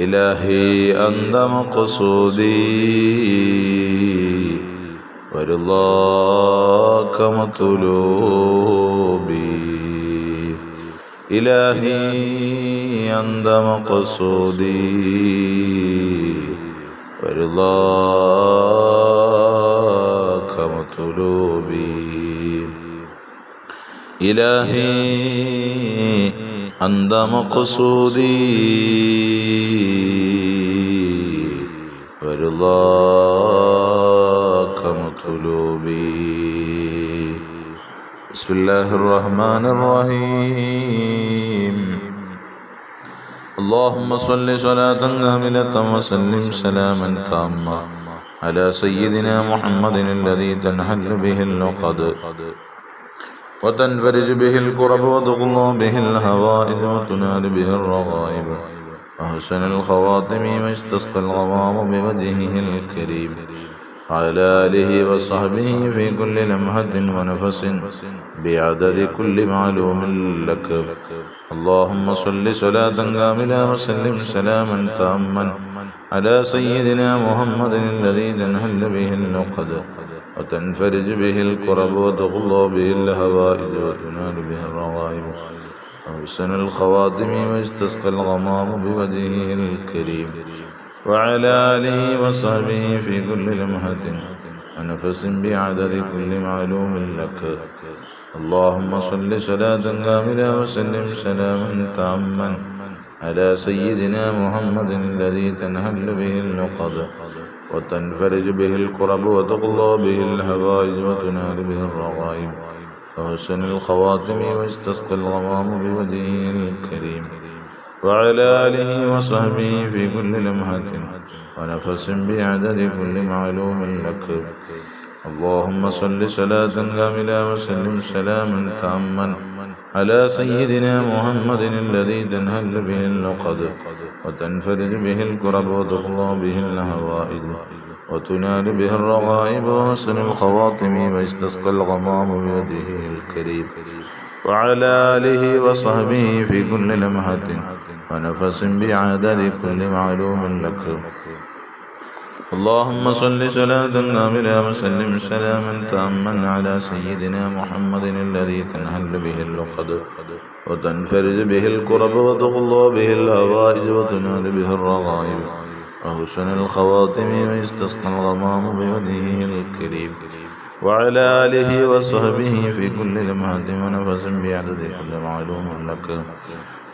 إلهي أنت مقصودي ورضاك مطلوبي إلهي أنت مقصودي ورضاك مطلوبي إلهي أنت مقصودي ورضاك مطلوبي بسم الله الرحمن الرحيم اللهم صل صلاة كاملة وسلم سلاما تاما على سيدنا محمد الذي تنحل به اللقد وتنفرج به الكرب وتقضى به الهوائج وتنال به الرغائب. وحسن الخواتم واستسقى الغمام بوجهه الكريم. وعلى آله وصحبه في كل لمحة ونفس بعدد كل معلوم لك. اللهم صل صلاة كاملة وسلم سلاما تاما على سيدنا محمد الذي تنهل به اللقد وتنفرج به الكرب وتغلى به الهوائج وتنال به الرغائب وحسن الخواتم واستسقى الغمام بوجهه الكريم وعلى آله وصحبه في كل لمحة ونفس بعدد كل معلوم لك اللهم صل صلاة كاملة وسلم سلاما تاما على سيدنا محمد الذي تنهل به اللقد وتنفرج به الكرب وتقضى به الهوائج وتنال به الرغائب. وحسن الخواتم واستسقى الغمام بوجهه الكريم. وعلى آله وصحبه في كل لمحة ونفس بعدد كل معلوم لك. اللهم صل صلاة كاملة وسلم سلاما تاما على سيدنا محمد الذي تنهل به اللقد وتنفرج به الكرب وتقضى به الهوائج وتنال به الرغائب وحسن الخواطم ويستسقى الغمام بوجهه الكريم وعلى آله وصحبه في كل لمحة ونفس بعدد كل معلوم لك اللهم صل صلاة كاملة وسلم سلاما تاما على سيدنا محمد الذي تنهل به اللقد وتنفرج به الكرب وتغلى به الهوائج وتنال به الرغائب وحسن الخواتم ويستسقى الغمام بوجهه الكريم وعلى آله وصحبه في كل لمحة ونفس بعدد كل معلوم لك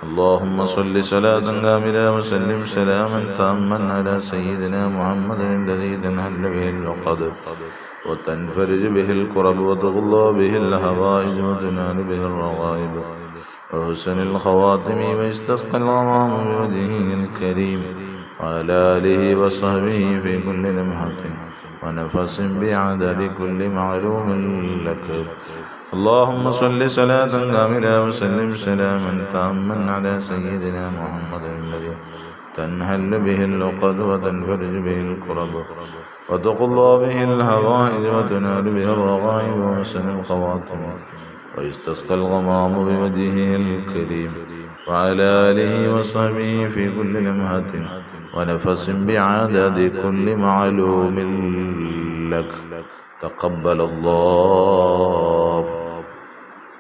اللهم صل صلاة كاملة وسلم سلاما تاما على سيدنا محمد الذي تنهل به اللقد وتنفرج به الكرب وتغلى به الهوائج وتنال به الرغائب وحسن الخواتم ويستسقى الغمام بوجهه الكريم وعلى آله وصحبه في كل لمحة ونفس بعدد كل معلوم لك اللهم صل صلاة كاملة وسلم سلاما تاما على سيدنا محمد الذي تنهل به اللقد وتنفرج به الكرب وتقضى به الهوائج وتنال به الرغائب وحسن الخواتم ويستسقى الغمام بوجهه الكريم وعلى آله وصحبه في كل لمحة ونفس بعدد كل معلوم لك. تقبل الله.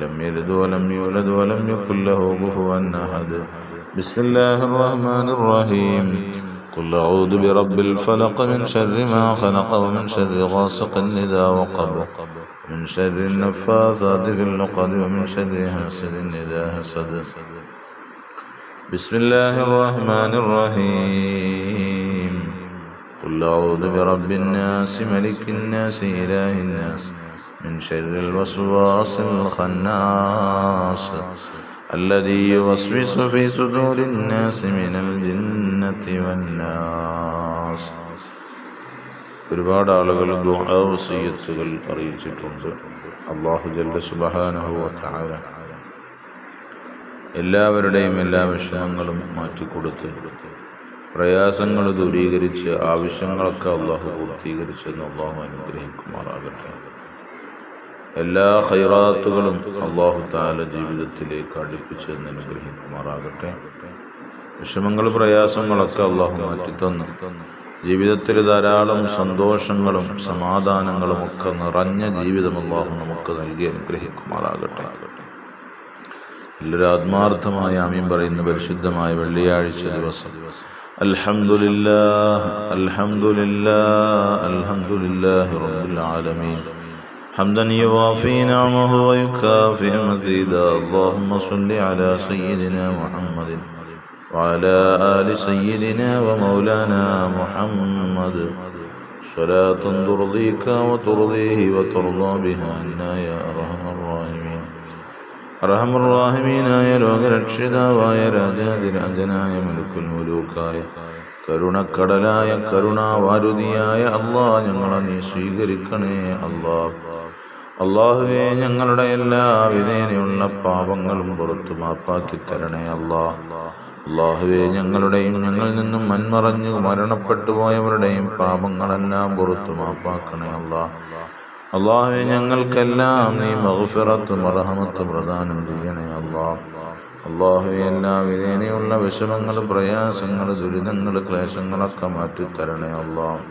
لم يلد ولم يولد ولم يكن له كفوا أحد. بسم الله الرحمن الرحيم. قل أعوذ برب الفلق من شر ما خلق ومن شر غاسق إذا وقب. من شر النفاثات في العقد ومن شر حاسد إذا حسد. بسم الله الرحمن الرحيم. قل أعوذ برب الناس ملك الناس إله الناس. من شر الوسواس الخناس الذي يوسوس في صدور الناس من الجنة والناس ഒരുപാട് ആളുകൾ ദുആ വസിയത്തുകൾ അറിയിച്ചിട്ടുണ്ട് അള്ളാഹു ജല്ല സുബ്ഹാനഹു വ തആല എല്ലാവരുടെയും എല്ലാ വിഷയങ്ങളും മാറ്റിക്കൊടുത്ത് പ്രയാസങ്ങൾ ദൂരീകരിച്ച് ആവശ്യങ്ങളൊക്കെ അള്ളാഹു പൂർത്തീകരിച്ചെന്ന് അള്ളാഹു അനുഗ്രഹിക്കുമാറാകട്ടെ എല്ലാ ഹൈറാത്തുകളും അള്ളാഹു താല ജീവിതത്തിലേക്ക് അടുപ്പിച്ചെന്ന് അനുഗ്രഹിക്കുമാറാകട്ടെ. വിഷമങ്ങൾ പ്രയാസങ്ങളൊക്കെ അള്ളാഹു മാറ്റിത്തന്നു. ജീവിതത്തിൽ ധാരാളം സന്തോഷങ്ങളും സമാധാനങ്ങളും ഒക്കെ നിറഞ്ഞ ജീവിതം അള്ളാഹു നമുക്ക് നൽകി അനുഗ്രഹിക്കുമാറാകട്ടെ. എല്ലാവരും ആത്മാർത്ഥമായ ആമീൻ പറയുന്ന. പരിശുദ്ധമായ വെള്ളിയാഴ്ച ദിവസം. അൽഹംദുലില്ലാഹ് അൽഹംദുലില്ലാഹ് അൽഹംദുലില്ലാഹി റബ്ബിൽ ആലമീൻ. حمدا يوافي نعمه ويكافئ مزيدا اللهم صل على سيدنا محمد وعلى آل سيدنا ومولانا محمد صلاة ترضيك وترضيه وترضى بها عنا يا أرحم الراحمين അറഹമുറാഹിമീനായ ലോകരക്ഷിതാവായ രാജാതിരാജനായ മുലുക്കുൽ മുലൂക്കായ കരുണക്കടലായ കരുണാവാരുതിയായ അള്ളാ ഞങ്ങളെ നീ സ്വീകരിക്കണേ അള്ളാ അള്ളാഹുവെ ഞങ്ങളുടെ എല്ലാ വിധേനയുള്ള പാപങ്ങളും പുറത്തു മാപ്പാക്കി തരണേ അള്ളാ. അള്ളാഹുവെ ഞങ്ങളുടെയും ഞങ്ങളിൽ നിന്നും മൺമറഞ്ഞു മരണപ്പെട്ടു പോയവരുടെയും പാപങ്ങളെല്ലാം പുറത്തു മാപ്പാക്കണേ അള്ളാ. അള്ളാഹുവെ ഞങ്ങൾക്കെല്ലാം നീ മഹുഫിറത്തും അർഹമത്തും പ്രദാനം ചെയ്യണേ അല്ലാ അള്ളാഹുവെ എല്ലാ വിധേനയുള്ള വിഷമങ്ങൾ പ്രയാസങ്ങൾ ദുരിതങ്ങൾ ക്ലേശങ്ങളൊക്കെ മാറ്റിത്തരണേ അള്ളാഹ്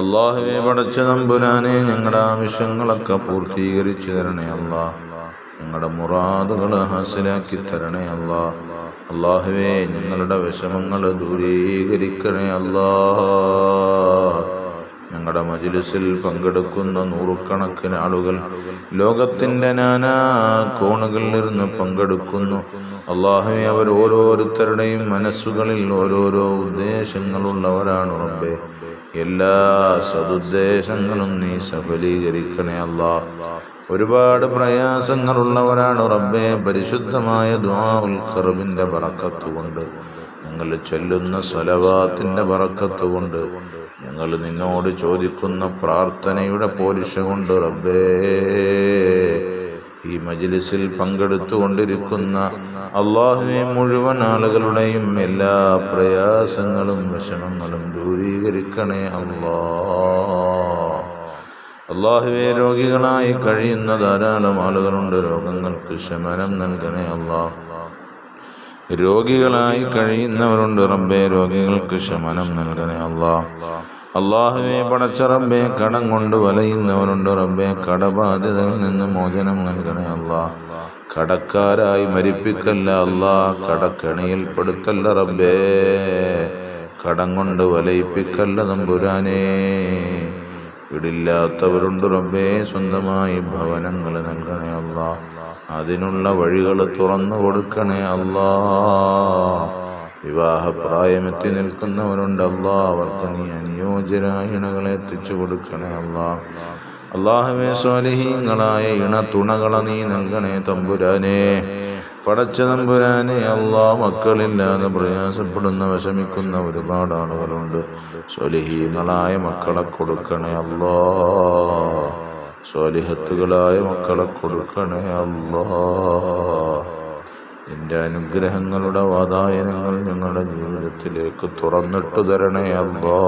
അള്ളാഹുവെ പടച്ച നമ്പുരാനെ ഞങ്ങളുടെ ആവശ്യങ്ങളൊക്കെ പൂർത്തീകരിച്ചു തരണേ അള്ളാഹ് ഞങ്ങളുടെ മുറാദുകൾ ഹാസിലാക്കി തരണേ അള്ളാഹ് അള്ളാഹുവെ ഞങ്ങളുടെ വിഷമങ്ങൾ ദൂരീകരിക്കണേ അള്ളാഹ് ഞങ്ങളുടെ മജിലിസിൽ പങ്കെടുക്കുന്ന നൂറുകണക്കിന് ആളുകൾ ലോകത്തിന്റെ നാനാ കോണുകളിൽ നിന്ന് പങ്കെടുക്കുന്നു. അള്ളാഹുവെ അവർ ഓരോരുത്തരുടെയും മനസ്സുകളിൽ ഓരോരോ ഉദ്ദേശങ്ങളുള്ളവരാണ് റബ്ബേ. എല്ലാ സതുദ്ദേശങ്ങളും നീ സഫലീകരിക്കണേ അല്ല. ഒരുപാട് പ്രയാസങ്ങളുള്ളവരാണ് റബ്ബെ. പരിശുദ്ധമായ ദ്വാഉൽ ഖർബിന്റെ ബറക്കത്ത് കൊണ്ട് ഞങ്ങൾ ചൊല്ലുന്ന സ്വലവാത്തിന്റെ പറക്കത്തുകൊണ്ട് ഞങ്ങൾ നിന്നോട് ചോദിക്കുന്ന പ്രാർത്ഥനയുടെ പോലിഷ കൊണ്ട് റബ്ബേ. ഈ മജ്ലിസിൽ പങ്കെടുത്തുകൊണ്ടിരിക്കുന്ന അള്ളാഹുവെ മുഴുവൻ ആളുകളുടെയും എല്ലാ പ്രയാസങ്ങളും വിഷമങ്ങളും ദൂരീകരിക്കണേ അള്ളാ അള്ളാഹുവെ രോഗികളായി കഴിയുന്ന ധാരാളം ആളുകളുണ്ട്. രോഗങ്ങൾക്ക് ശമനം നൽകണേ അള്ളാഹ് രോഗികളായി കഴിയുന്നവരുണ്ട് റബ്ബെ. രോഗികൾക്ക് ശമനം നൽകണേ അള്ളാഹ് അള്ളാഹുവെ പടച്ച റബ്ബെ കടം കൊണ്ട് വലയുന്നവരുണ്ട് റബ്ബെ. കടബാധ്യതകളിൽ നിന്ന് മോചനം നൽകണേ അള്ളാഹ് കടക്കാരായി മരിപ്പിക്കല്ല അള്ളാഹ് കടക്കണിയിൽപ്പെടുത്തല്ല റബ്ബേ. കടം കൊണ്ട് വലയിപ്പിക്കല്ല നമ്പുരാനേ വീടില്ലാത്തവരുണ്ട് റബ്ബേ. സ്വന്തമായി ഭവനങ്ങൾ നൽകണേ അല്ലാ അതിനുള്ള വഴികൾ തുറന്നു കൊടുക്കണേ അല്ലാ വിവാഹപ്രായമെത്തി നിൽക്കുന്നവരുണ്ട് അല്ലാ അവർക്ക് നീ അനുയോജ്യരായ ഇണകളെ എത്തിച്ചു കൊടുക്കണേ അല്ലാ അള്ളാഹുവെ സ്വാലിഹീങ്ങളായ ഇണ തുണകളെ നീ നൽകണേ തമ്പുരാനെ. പടച്ച തമ്പുരാനെ അള്ളാ മക്കളില്ലാതെ പ്രയാസപ്പെടുന്ന വിഷമിക്കുന്ന ഒരുപാട് ആളുകളുണ്ട്. സ്വലിഹീങ്ങളായ മക്കളെ കൊടുക്കണേ അല്ലാ സ്വലിഹത്തുകളായ മക്കളെ കൊടുക്കണേ അല്ലാ നിന്റെ അനുഗ്രഹങ്ങളുടെ വാതായനങ്ങൾ ഞങ്ങളുടെ ജീവിതത്തിലേക്ക് തുറന്നിട്ടു തരണേ അല്ലാ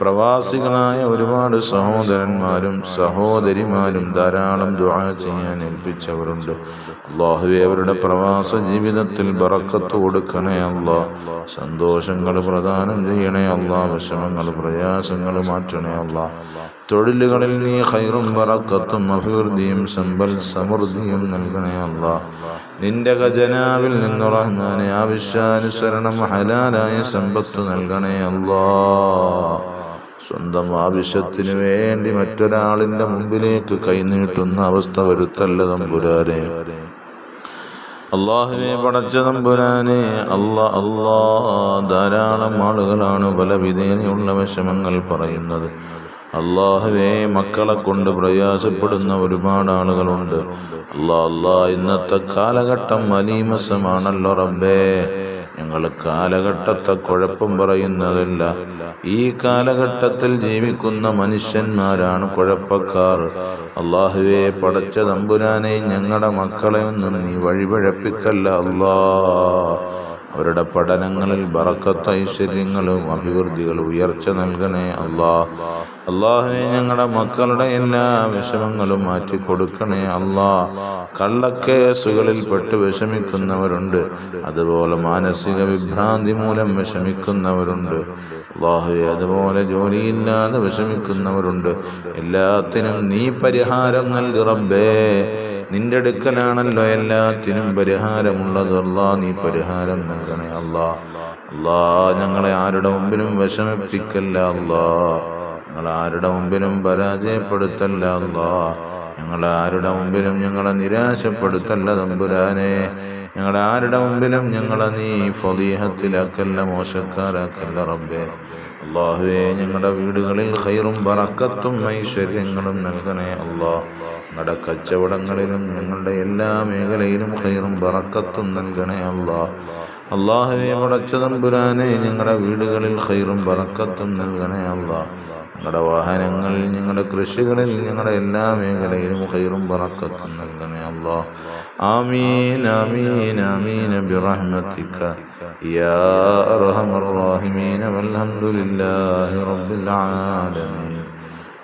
പ്രവാസികളായ ഒരുപാട് സഹോദരന്മാരും സഹോദരിമാരും ധാരാളം ദുആ ചെയ്യാൻ ഏൽപ്പിച്ചവരുണ്ട്. അള്ളാഹുവെ അവരുടെ പ്രവാസ ജീവിതത്തിൽ ബറക്കത്ത് കൊടുക്കണേ അള്ളാ. സന്തോഷങ്ങൾ പ്രദാനം ചെയ്യണേ അള്ളാ. വിഷമങ്ങൾ പ്രയാസങ്ങൾ മാറ്റണേ അല്ലാ തൊഴിലുകളിൽ നീ ഹൈറും വറക്കത്തും അഭിവൃദ്ധിയും സമ്പൽ സമൃദ്ധിയും നൽകണേ അല്ല. നിന്റെ ഖജനാവിൽ നിന്ന് ആവശ്യാനുസരണം ഹലാലായ സമ്പത്ത് നൽകണേ അല്ലാ. സ്വന്തം ആവശ്യത്തിനു വേണ്ടി മറ്റൊരാളിന്റെ മുമ്പിലേക്ക് കൈനീട്ടുന്ന അവസ്ഥ വരുത്തല്ല തമ്പുരാനെ അള്ളാഹുവെ പടച്ച തമ്പുരാനെ അല്ലാ അല്ലാ ധാരാളം ആളുകളാണ് പല വിധേനയുള്ള വിഷമങ്ങൾ പറയുന്നത്. അള്ളാഹുവേ മക്കളെ കൊണ്ട് പ്രയാസപ്പെടുന്ന ഒരുപാട് ആളുകളുണ്ട്. അല്ലാ അല്ലാ ഇന്നത്തെ കാലഘട്ടം അലീമസമാണല്ലോ റബ്ബേ. ഞങ്ങൾ കാലഘട്ടത്തെ കുഴപ്പം പറയുന്നതല്ല. ഈ കാലഘട്ടത്തിൽ ജീവിക്കുന്ന മനുഷ്യന്മാരാണ് കുഴപ്പക്കാർ. അള്ളാഹുവെ പടച്ച തമ്പുരാനെ ഞങ്ങളുടെ മക്കളെ ഒന്നും നീ വഴിപഴപ്പിക്കല്ല. അല്ലാ അവരുടെ പഠനങ്ങളിൽ ബറക്കത്ത് ഐശ്വര്യങ്ങളും അഭിവൃദ്ധികളും ഉയർച്ച നൽകണേ അള്ളാ. അള്ളാഹുവെ ഞങ്ങളുടെ മക്കളുടെ എല്ലാ വിഷമങ്ങളും മാറ്റി കൊടുക്കണേ അള്ളാ. കള്ളക്കേസുകളിൽ പെട്ട് വിഷമിക്കുന്നവരുണ്ട്. അതുപോലെ മാനസിക വിഭ്രാന്തി മൂലം വിഷമിക്കുന്നവരുണ്ട്. അള്ളാഹുവെ അതുപോലെ ജോലിയില്ലാതെ വിഷമിക്കുന്നവരുണ്ട്. എല്ലാത്തിനും നീ പരിഹാരം നൽകി റബ്ബേ. നിന്റെ അടുക്കലാണല്ലോ എല്ലാത്തിനും പരിഹാരമുള്ളത് അല്ലാ നീ പരിഹാരം നൽകണേ അല്ലാ. അല്ലാ ഞങ്ങളെ ആരുടെ മുമ്പിലും വിഷമിപ്പിക്കല്ല അല്ലാ. ഞങ്ങൾ ആരുടെ മുമ്പിലും പരാജയപ്പെടുത്തല്ല അല്ലാ. ഞങ്ങൾ ആരുടെ മുമ്പിലും ഞങ്ങളെ നിരാശപ്പെടുത്തല്ല തമ്പുരാനെ. ഞങ്ങളുടെ ആരുടെ മുമ്പിലും ഞങ്ങളെ നീ ഫലീഹത്തിലാക്കല്ല മോശക്കാരാക്കല്ല റബ്ബേ. അള്ളാഹുവെ ഞങ്ങളുടെ വീടുകളിൽ ഹൈറും ബറക്കത്തും ഐശ്വര്യങ്ങളും നൽകണേ അള്ളാഹ് ഞങ്ങളുടെ കച്ചവടങ്ങളിലും ഞങ്ങളുടെ എല്ലാ മേഖലയിലും ഹൈറും ബറക്കത്തും നൽകണേ അള്ളാഹ് അള്ളാഹുവെ പടച്ച തമ്പുരാനെ ഞങ്ങളുടെ വീടുകളിൽ ഹൈറും ബറക്കത്തും നൽകണേ അള്ളാഹ് ഞങ്ങളുടെ വാഹനങ്ങളിൽ ഞങ്ങളുടെ കൃഷികളിൽ ഞങ്ങളുടെ എല്ലാ മേഖലയിലും ഹൈറും ബറക്കത്തും നൽകണേ അള്ളാഹ് ആമീൻ ആമീൻ ആമീൻ ബിറഹ്മതിക യാ الراحمين والحمد لله رب العالمين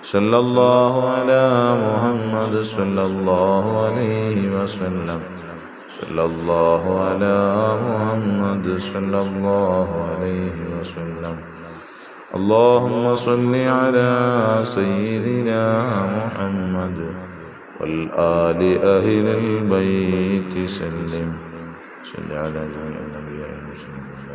صلى الله على محمد صلى الله عليه وسلم صلى الله على محمد صلى الله عليه وسلم اللهم صل على سيدنا محمد والآل أهل البيت سلم صل على جميع الأنبياء المسلمين